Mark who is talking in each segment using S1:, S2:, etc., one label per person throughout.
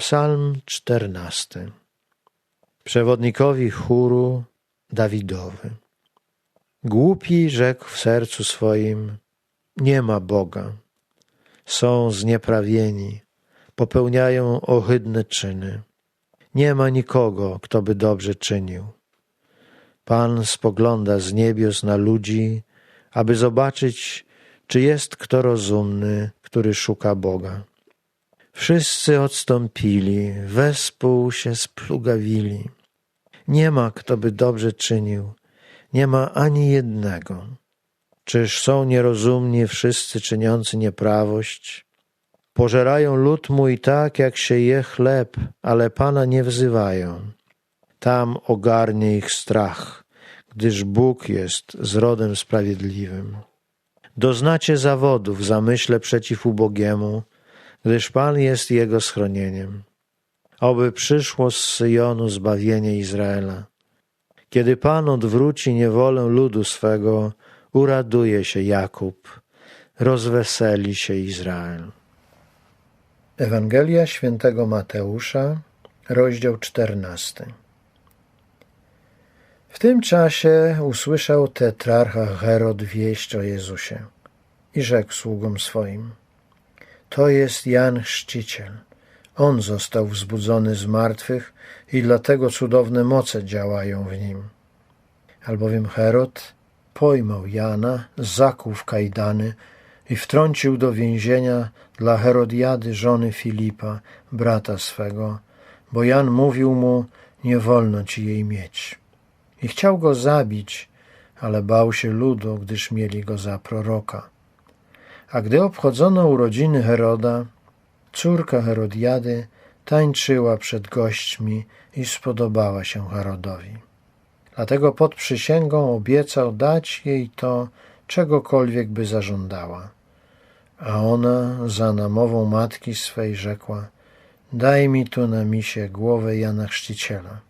S1: Psalm czternasty. Przewodnikowi chóru Dawidowy. Głupi rzekł w sercu swoim: Nie ma Boga. Są znieprawieni, popełniają ohydne czyny. Nie ma nikogo, kto by dobrze czynił. Pan spogląda z niebios na ludzi, aby zobaczyć, czy jest kto rozumny, który szuka Boga. Wszyscy odstąpili, wespół się splugawili. Nie ma, kto by dobrze czynił, nie ma ani jednego. Czyż są nierozumni wszyscy czyniący nieprawość? Pożerają lud mój tak, jak się je chleb, ale Pana nie wzywają. Tam ogarnie ich strach, gdyż Bóg jest zrodem sprawiedliwym. Doznacie zawodów w zamyśle przeciw ubogiemu, gdyż Pan jest jego schronieniem. Oby przyszło z Syjonu zbawienie Izraela. Kiedy Pan odwróci niewolę ludu swego, uraduje się Jakub, rozweseli się Izrael. Ewangelia świętego Mateusza, rozdział czternasty. W tym czasie usłyszał tetrarcha Herod wieść o Jezusie i rzekł sługom swoim – to jest Jan Chrzciciel. On został wzbudzony z martwych i dlatego cudowne moce działają w nim. Albowiem Herod pojmał Jana, zakuł w kajdany i wtrącił do więzienia dla Herodiady żony Filipa, brata swego, bo Jan mówił mu, nie wolno ci jej mieć. I chciał go zabić, ale bał się ludu, gdyż mieli go za proroka. A gdy obchodzono urodziny Heroda, córka Herodiady tańczyła przed gośćmi i spodobała się Herodowi. Dlatego pod przysięgą obiecał dać jej to, czegokolwiek by zażądała. A ona za namową matki swej rzekła, daj mi tu na misie głowę Jana Chrzciciela.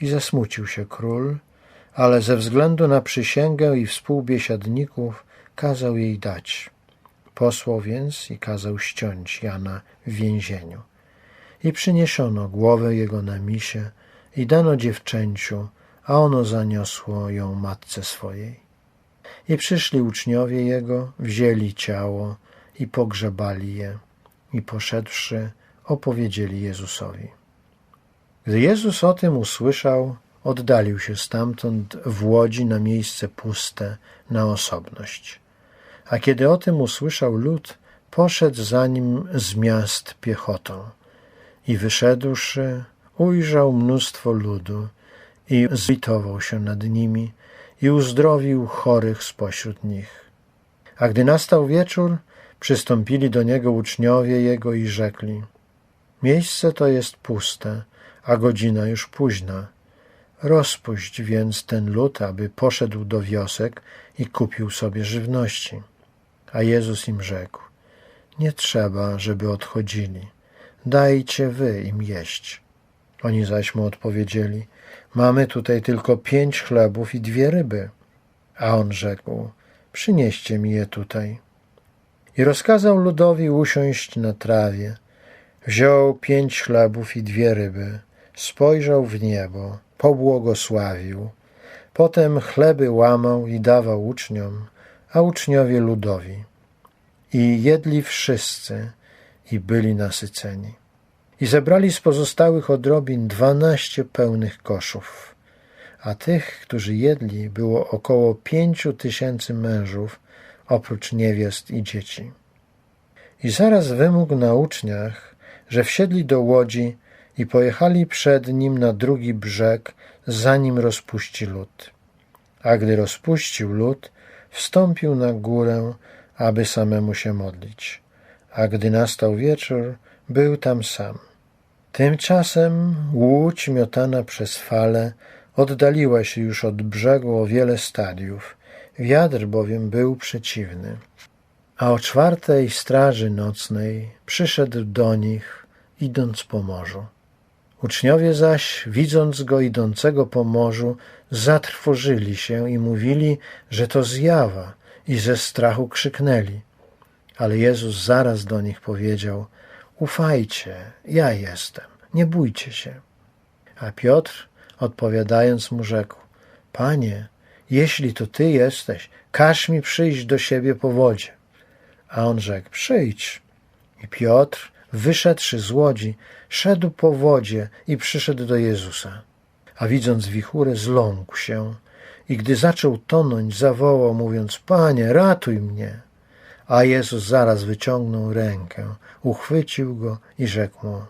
S1: I zasmucił się król, ale ze względu na przysięgę i współbiesiadników kazał jej dać. Posłał więc i kazał ściąć Jana w więzieniu. I przyniesiono głowę jego na misie i dano dziewczęciu, a ono zaniosło ją matce swojej. I przyszli uczniowie jego, wzięli ciało i pogrzebali je, i poszedłszy, opowiedzieli Jezusowi. Gdy Jezus o tym usłyszał, oddalił się stamtąd w łodzi na miejsce puste, na osobność. A kiedy o tym usłyszał lud, poszedł za nim z miast piechotą. I wyszedłszy, ujrzał mnóstwo ludu i zlitował się nad nimi i uzdrowił chorych spośród nich. A gdy nastał wieczór, przystąpili do niego uczniowie jego i rzekli: Miejsce to jest puste, a godzina już późna. Rozpuść więc ten lud, aby poszedł do wiosek i kupił sobie żywności. A Jezus im rzekł: Nie trzeba, żeby odchodzili. Dajcie wy im jeść. Oni zaś mu odpowiedzieli: Mamy tutaj tylko pięć chlebów i dwie ryby. A on rzekł: Przynieście mi je tutaj. I rozkazał ludowi usiąść na trawie. Wziął pięć chlebów i dwie ryby, spojrzał w niebo, pobłogosławił. Potem chleby łamał i dawał uczniom, a uczniowie ludowi. I jedli wszyscy i byli nasyceni. I zebrali z pozostałych odrobin dwanaście pełnych koszów. A tych, którzy jedli, było około pięciu tysięcy mężów, oprócz niewiast i dzieci. I zaraz wymógł na uczniach, że wsiedli do łodzi i pojechali przed nim na drugi brzeg, zanim rozpuści lód. A gdy rozpuścił lód, wstąpił na górę, aby samemu się modlić. A gdy nastał wieczór, był tam sam. Tymczasem łódź miotana przez fale oddaliła się już od brzegu o wiele stadiów, wiatr bowiem był przeciwny. A o czwartej straży nocnej przyszedł do nich, idąc po morzu. Uczniowie zaś, widząc go idącego po morzu, zatrwożyli się i mówili, że to zjawa i ze strachu krzyknęli. Ale Jezus zaraz do nich powiedział: ufajcie, ja jestem, nie bójcie się. A Piotr, odpowiadając mu, rzekł: Panie, jeśli to ty jesteś, każ mi przyjść do siebie po wodzie. A on rzekł: Przyjdź. I Piotr, wyszedłszy z łodzi, szedł po wodzie i przyszedł do Jezusa. A widząc wichurę, zląkł się i gdy zaczął tonąć, zawołał, mówiąc: Panie, ratuj mnie. A Jezus zaraz wyciągnął rękę, uchwycił go i rzekł mu: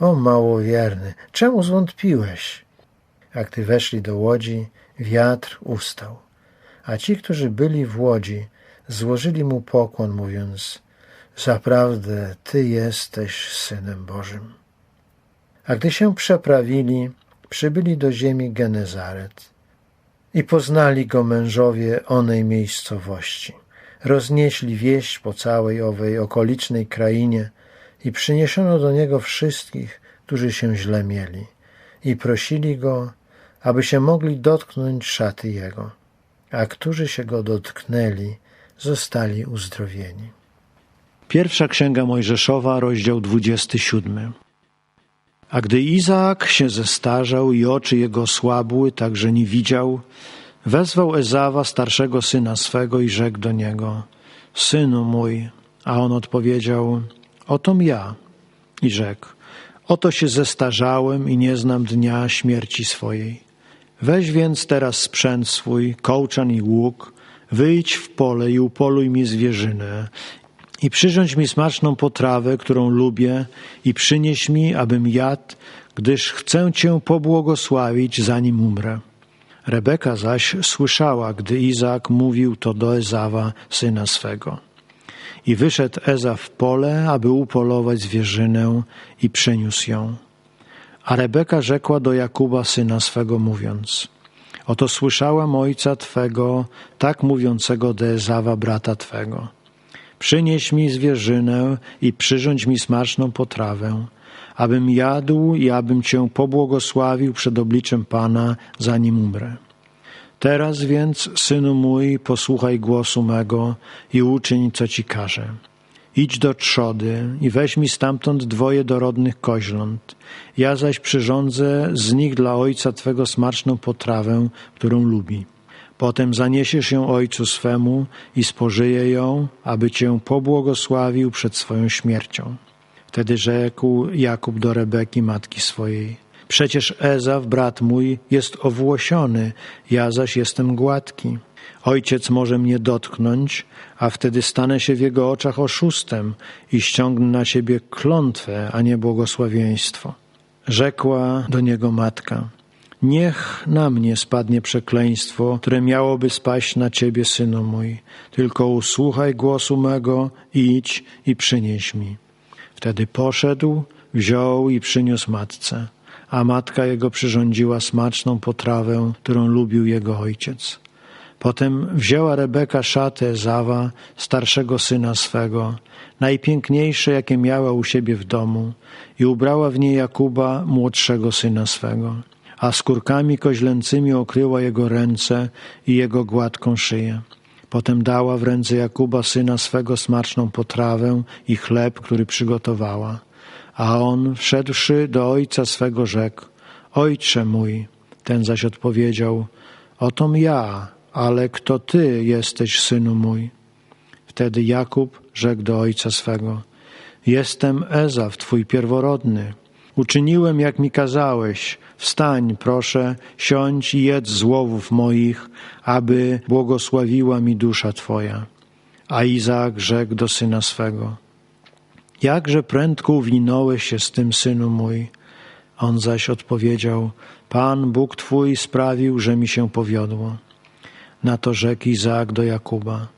S1: O małowierny, czemu zwątpiłeś? A gdy weszli do łodzi, wiatr ustał. A ci, którzy byli w łodzi, złożyli mu pokłon, mówiąc: Zaprawdę Ty jesteś synem Bożym. A gdy się przeprawili, przybyli do ziemi Genezaret i poznali go mężowie onej miejscowości. Roznieśli wieść po całej owej okolicznej krainie i przyniesiono do niego wszystkich, którzy się źle mieli i prosili go, aby się mogli dotknąć szaty jego, a którzy się go dotknęli, zostali uzdrowieni.
S2: Pierwsza Księga Mojżeszowa, rozdział 27. A gdy Izaak się zestarzał i oczy jego słabły, tak że nie widział, wezwał Ezawa, starszego syna swego i rzekł do niego, Synu mój, a on odpowiedział, otom ja. I rzekł, oto się zestarzałem i nie znam dnia śmierci swojej. Weź więc teraz sprzęt swój, kołczan i łuk, wyjdź w pole i upoluj mi zwierzynę i przyrządź mi smaczną potrawę, którą lubię i przynieś mi, abym jadł, gdyż chcę Cię pobłogosławić, zanim umrę. Rebeka zaś słyszała, gdy Izaak mówił to do Ezawa, syna swego. I wyszedł Eza w pole, aby upolować zwierzynę i przyniósł ją. A Rebeka rzekła do Jakuba, syna swego, mówiąc – Oto słyszałam ojca Twego, tak mówiącego do Ezawa, brata Twego – Przynieś mi zwierzynę i przyrządź mi smaczną potrawę, abym jadł i abym Cię pobłogosławił przed obliczem Pana, zanim umrę. Teraz więc, synu mój, posłuchaj głosu mego i uczyń, co Ci każę. Idź do trzody i weź mi stamtąd dwoje dorodnych koźląt. Ja zaś przyrządzę z nich dla ojca Twego smaczną potrawę, którą lubi. Potem zaniesiesz ją ojcu swemu i spożyje ją, aby cię pobłogosławił przed swoją śmiercią. Wtedy rzekł Jakub do Rebeki, matki swojej. Przecież Ezaw, brat mój, jest owłosiony, ja zaś jestem gładki. Ojciec może mnie dotknąć, a wtedy stanę się w jego oczach oszustem i ściągnę na siebie klątwę, a nie błogosławieństwo. Rzekła do niego matka – Niech na mnie spadnie przekleństwo, które miałoby spaść na ciebie, synu mój. Tylko usłuchaj głosu mego, idź i przynieś mi. Wtedy poszedł, wziął i przyniósł matce, a matka jego przyrządziła smaczną potrawę, którą lubił jego ojciec. Potem wzięła Rebeka szatę Zawa, starszego syna swego, najpiękniejsze, jakie miała u siebie w domu, i ubrała w nie Jakuba, młodszego syna swego a skórkami koźlęcymi okryła jego ręce i jego gładką szyję. Potem dała w ręce Jakuba, syna swego, smaczną potrawę i chleb, który przygotowała. A on, wszedłszy do ojca swego, rzekł, Ojcze mój. Ten zaś odpowiedział, Otom ja, ale kto ty jesteś, synu mój? Wtedy Jakub rzekł do ojca swego, Jestem Ezaw, twój pierworodny. Uczyniłem, jak mi kazałeś. Wstań, proszę, siądź i jedz z łowów moich, aby błogosławiła mi dusza Twoja. A Izaak rzekł do syna swego, jakże prędko uwinąłeś się z tym, synu mój. On zaś odpowiedział, Pan Bóg Twój sprawił, że mi się powiodło. Na to rzekł Izaak do Jakuba,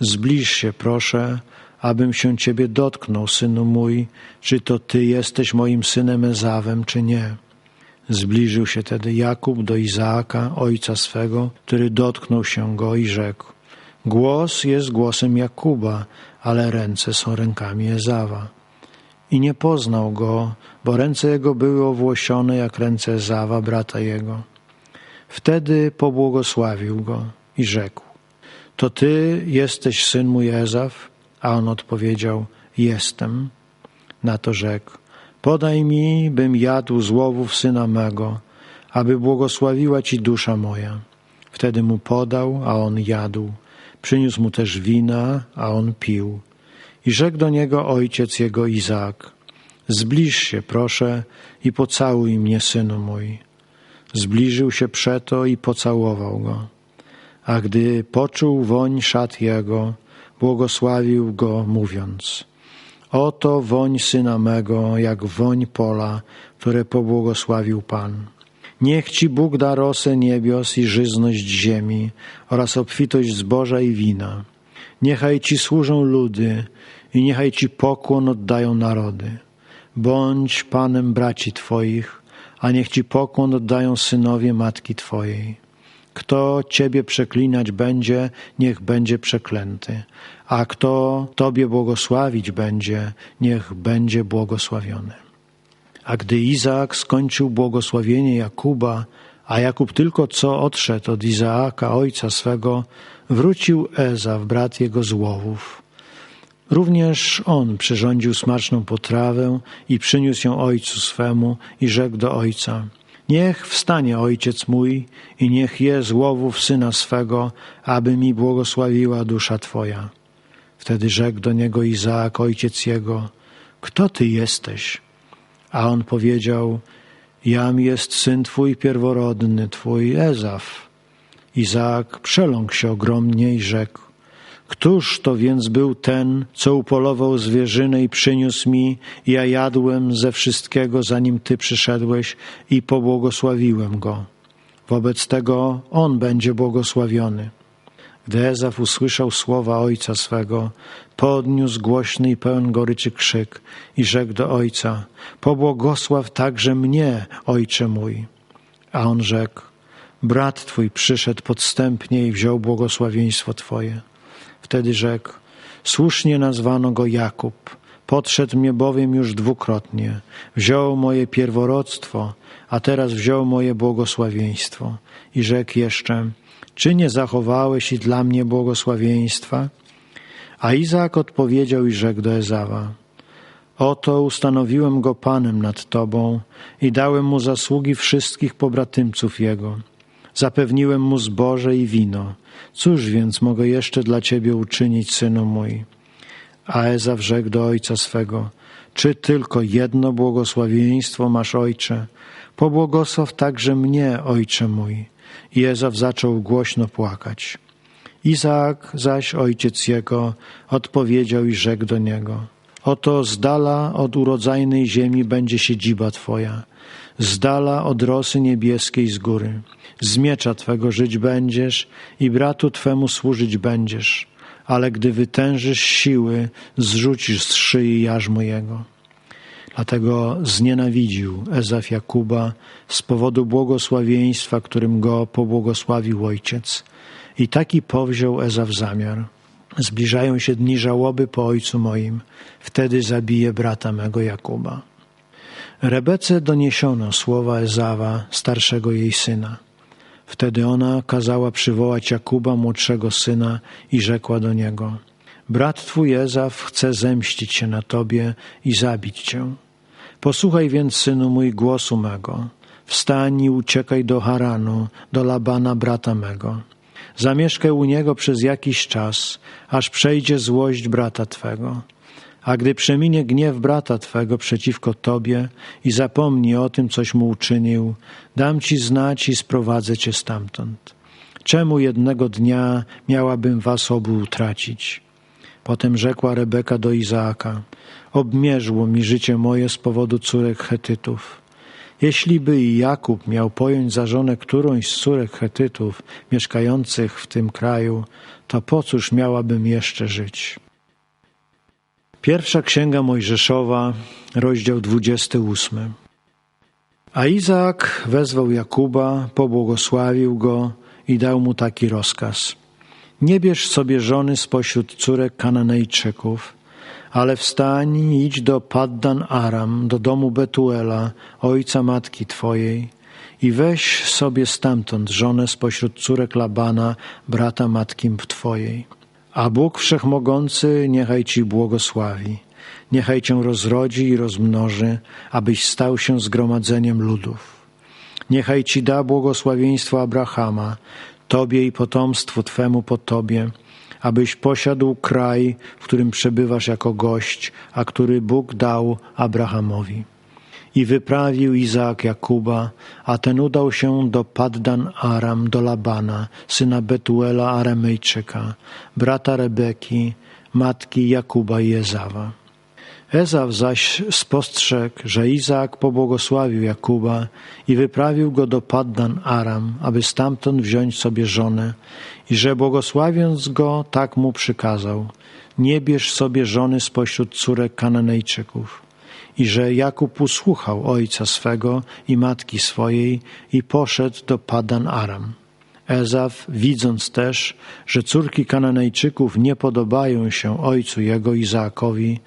S2: zbliż się, proszę, abym się Ciebie dotknął, synu mój, czy to Ty jesteś moim synem Ezawem, czy nie. Zbliżył się tedy Jakub do Izaaka, ojca swego, który dotknął się go i rzekł: Głos jest głosem Jakuba, ale ręce są rękami Ezawa. I nie poznał go, bo ręce jego były owłosione jak ręce Ezawa, brata jego. Wtedy pobłogosławił go i rzekł: To ty jesteś syn mój Ezaw? A on odpowiedział: Jestem. Na to rzekł, podaj mi, bym jadł z łowów syna mego, aby błogosławiła ci dusza moja. Wtedy mu podał, a on jadł. Przyniósł mu też wina, a on pił. I rzekł do niego ojciec jego Izaak, zbliż się, proszę, i pocałuj mnie, synu mój. Zbliżył się przeto i pocałował go. A gdy poczuł woń szat jego, błogosławił go, mówiąc: Oto woń syna mego, jak woń pola, które pobłogosławił Pan. Niech ci Bóg da rosę niebios i żyzność ziemi oraz obfitość zboża i wina. Niechaj ci służą ludy i niechaj ci pokłon oddają narody. Bądź Panem braci Twoich, a niech ci pokłon oddają synowie matki Twojej. Kto Ciebie przeklinać będzie, niech będzie przeklęty, a kto Tobie błogosławić będzie, niech będzie błogosławiony. A gdy Izaak skończył błogosławienie Jakuba, a Jakub tylko co odszedł od Izaaka, ojca swego, wrócił Ezaw, brat jego z łowów. Również on przyrządził smaczną potrawę i przyniósł ją ojcu swemu i rzekł do ojca – Niech wstanie ojciec mój i niech je z łowów syna swego, aby mi błogosławiła dusza Twoja. Wtedy rzekł do niego Izaak, ojciec jego, kto Ty jesteś? A on powiedział, jam jest syn Twój pierworodny, Twój Ezaf. Izaak przeląkł się ogromnie i rzekł, Któż to więc był ten, co upolował zwierzynę i przyniósł mi, ja jadłem ze wszystkiego, zanim Ty przyszedłeś i pobłogosławiłem go. Wobec tego on będzie błogosławiony. Gdy Ezaf usłyszał słowa ojca swego, podniósł głośny i pełen goryczy krzyk i rzekł do ojca, pobłogosław także mnie, ojcze mój. A on rzekł, brat twój przyszedł podstępnie i wziął błogosławieństwo twoje. Wtedy rzekł, słusznie nazwano go Jakub. Podszedł mnie bowiem już dwukrotnie. Wziął moje pierworodstwo, a teraz wziął moje błogosławieństwo. I rzekł jeszcze, czy nie zachowałeś i dla mnie błogosławieństwa? A Izaak odpowiedział i rzekł do Ezawa, Oto ustanowiłem go Panem nad Tobą i dałem mu zasługi wszystkich pobratymców jego. Zapewniłem mu zboże i wino. Cóż więc mogę jeszcze dla Ciebie uczynić, synu mój? A Ezaw rzekł do ojca swego, czy tylko jedno błogosławieństwo masz, ojcze? Pobłogosław także mnie, ojcze mój. I Ezaw zaczął głośno płakać. Izaak zaś, ojciec jego, odpowiedział i rzekł do niego, oto z dala od urodzajnej ziemi będzie siedziba Twoja, z dala od rosy niebieskiej z góry. Z miecza Twego żyć będziesz i bratu Twemu służyć będziesz, ale gdy wytężysz siły, zrzucisz z szyi jarzmo jego. Dlatego znienawidził Ezaf Jakuba z powodu błogosławieństwa, którym go pobłogosławił ojciec. I taki powziął Ezaf zamiar. Zbliżają się dni żałoby po ojcu moim, wtedy zabiję brata mego Jakuba. Rebece doniesiono słowa Ezawa, starszego jej syna. Wtedy ona kazała przywołać Jakuba, młodszego syna, i rzekła do niego: Brat twój Ezaf chce zemścić się na tobie i zabić cię. Posłuchaj więc, synu mój, głosu mego. Wstań i uciekaj do Haranu, do Labana, brata mego. Zamieszkaj u niego przez jakiś czas, aż przejdzie złość brata twego a gdy przeminie gniew brata Twego przeciwko Tobie i zapomni o tym, coś mu uczynił, dam Ci znać i sprowadzę Cię stamtąd. Czemu jednego dnia miałabym Was obu utracić? Potem rzekła Rebeka do Izaaka, obmierzło mi życie moje z powodu córek Hetytów. Jeśli by i Jakub miał pojąć za żonę którąś z córek Hetytów mieszkających w tym kraju, to po cóż miałabym jeszcze żyć? Pierwsza Księga Mojżeszowa, rozdział 28. A Izaak wezwał Jakuba, pobłogosławił go i dał mu taki rozkaz. Nie bierz sobie żony spośród córek Kananejczyków, ale wstań i idź do Paddan Aram, do domu Betuela, ojca matki twojej, i weź sobie stamtąd żonę spośród córek Labana, brata matki twojej a Bóg Wszechmogący niechaj Ci błogosławi Niechaj cię rozrodzi i rozmnoży, abyś stał się zgromadzeniem ludów. Niechaj ci da błogosławieństwo Abrahama, tobie i potomstwu twemu po tobie, abyś posiadł kraj, w którym przebywasz jako gość, a który Bóg dał Abrahamowi. I wyprawił Izaak Jakuba, a ten udał się do Paddan Aram, do Labana, syna Betuela Aramejczyka, brata Rebeki, matki Jakuba i Ezawa. Ezaw zaś spostrzegł, że Izaak pobłogosławił Jakuba i wyprawił go do Paddan Aram, aby stamtąd wziąć sobie żonę i że błogosławiąc go tak mu przykazał, nie bierz sobie żony spośród córek Kananejczyków. I że Jakub usłuchał ojca swego i matki swojej i poszedł do Paddan Aram. Ezaw, widząc też, że córki Kananejczyków nie podobają się ojcu jego Izaakowi,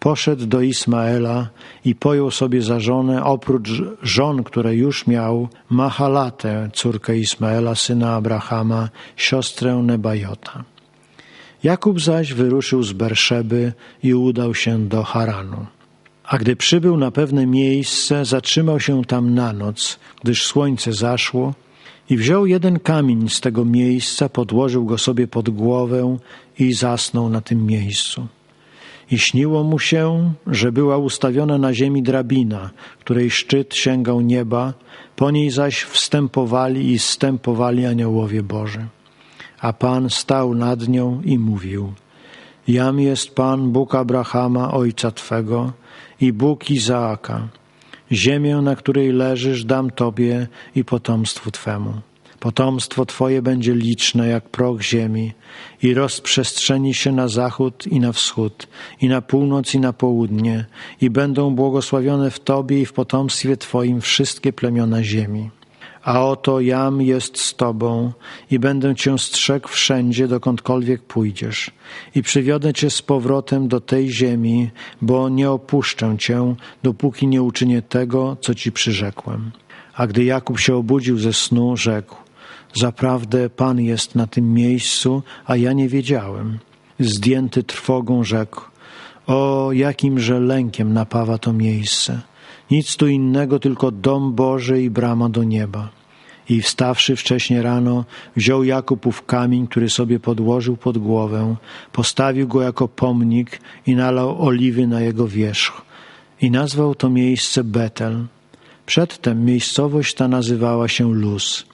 S2: poszedł do Ismaela i pojął sobie za żonę, oprócz żon, które już miał, Mahalatę, córkę Ismaela, syna Abrahama, siostrę Nebajota. Jakub zaś wyruszył z Berszeby i udał się do Haranu. A gdy przybył na pewne miejsce, zatrzymał się tam na noc, gdyż słońce zaszło, i wziął jeden kamień z tego miejsca, podłożył go sobie pod głowę i zasnął na tym miejscu. I śniło mu się, że była ustawiona na ziemi drabina, której szczyt sięgał nieba, po niej zaś wstępowali i zstępowali aniołowie Boży. A Pan stał nad nią i mówił: Jam jest Pan, Bóg Abrahama, ojca twego, i Bóg Izaaka. Ziemię, na której leżysz, dam Tobie i potomstwu Twemu. Potomstwo Twoje będzie liczne jak proch ziemi i rozprzestrzeni się na zachód i na wschód, i na północ i na południe, i będą błogosławione w Tobie i w potomstwie Twoim wszystkie plemiona ziemi. A oto jam jest z Tobą i będę Cię strzegł wszędzie, dokądkolwiek pójdziesz. I przywiodę Cię z powrotem do tej ziemi, bo nie opuszczę Cię, dopóki nie uczynię tego, co Ci przyrzekłem. A gdy Jakub się obudził ze snu, rzekł, Zaprawdę Pan jest na tym miejscu, a ja nie wiedziałem. Zdjęty trwogą rzekł, o jakimże lękiem napawa to miejsce. Nic tu innego, tylko dom Boży i brama do nieba. I wstawszy wcześnie rano, wziął Jakub ów kamień, który sobie podłożył pod głowę, postawił go jako pomnik i nalał oliwy na jego wierzch. I nazwał to miejsce Betel. Przedtem miejscowość ta nazywała się Luz.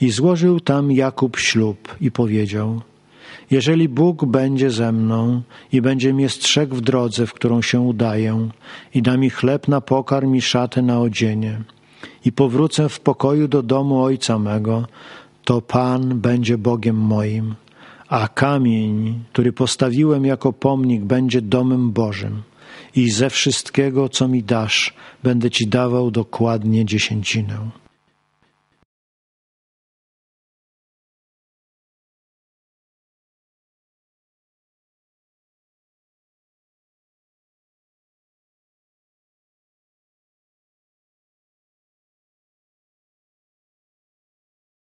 S2: I złożył tam Jakub ślub i powiedział – jeżeli Bóg będzie ze mną i będzie mnie strzegł w drodze, w którą się udaję, i da mi chleb na pokarm i szatę na odzienie, i powrócę w pokoju do domu Ojca mego, to Pan będzie Bogiem moim, a kamień, który postawiłem jako pomnik, będzie domem Bożym. I ze wszystkiego, co mi dasz, będę Ci dawał dokładnie dziesięcinę.